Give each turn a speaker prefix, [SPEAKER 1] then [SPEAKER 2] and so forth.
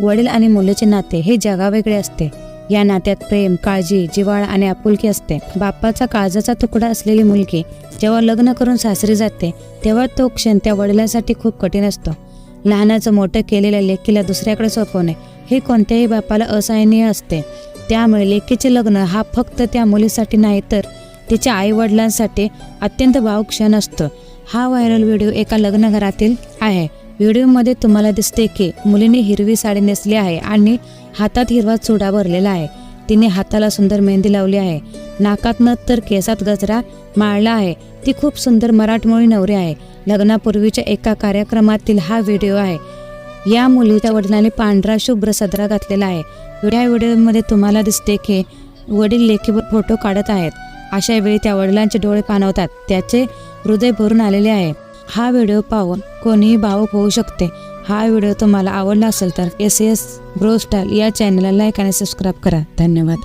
[SPEAKER 1] वडील आणि मुलीचे नाते हे जगावेगळे असते. या नात्यात प्रेम काळजी जिव्हाळा आणि आपुलकी असते. बापाचा काळजाचा तुकडा असलेली मुलगी जेव्हा लग्न करून सासरी जाते तेव्हा तो क्षण त्या वडिलांसाठी खूप कठीण असतो. लहानाचं मोठं केलेल्या लेकीला दुसऱ्याकडे सोपवणे हे कोणत्याही बापाला असहनीय असते. त्यामुळे लेकीचे लग्न हा फक्त त्या मुलीसाठी नाही तर तिच्या आई वडिलांसाठी अत्यंत भावूक क्षण असतो. हा व्हायरल व्हिडिओ एका लग्नघरातील आहे. व्हिडिओमध्ये तुम्हाला दिसते की मुलीने हिरवी साडी नेसली आहे आणि हातात हिरवा चुडा भरलेला आहे. तिने हाताला सुंदर मेहंदी लावली आहे. नाकात न तर केसात गजरा माळला आहे. ती खूप सुंदर मराठमोळी नवरी आहे. लग्नापूर्वीच्या एका कार्यक्रमातील हा व्हिडिओ आहे. या मुलीच्या वडिलांनी पांढरा शुभ्र सदरा घातलेला आहे. या व्हिडिओमध्ये तुम्हाला दिसते की वडील लेखीवर फोटो काढत आहेत. अशा वेळी त्या वडिलांचे डोळे पाणवतात त्याचे हृदय भरून आलेले आहे. हा व्हिडिओ पाहून कोणीही भावुक होऊ शकते. हा व्हिडिओ तुम्हाला आवडला असेल तर एस एस ब्रो स्टाईल या चॅनलला लाईक आणि सबस्क्राईब करा. धन्यवाद.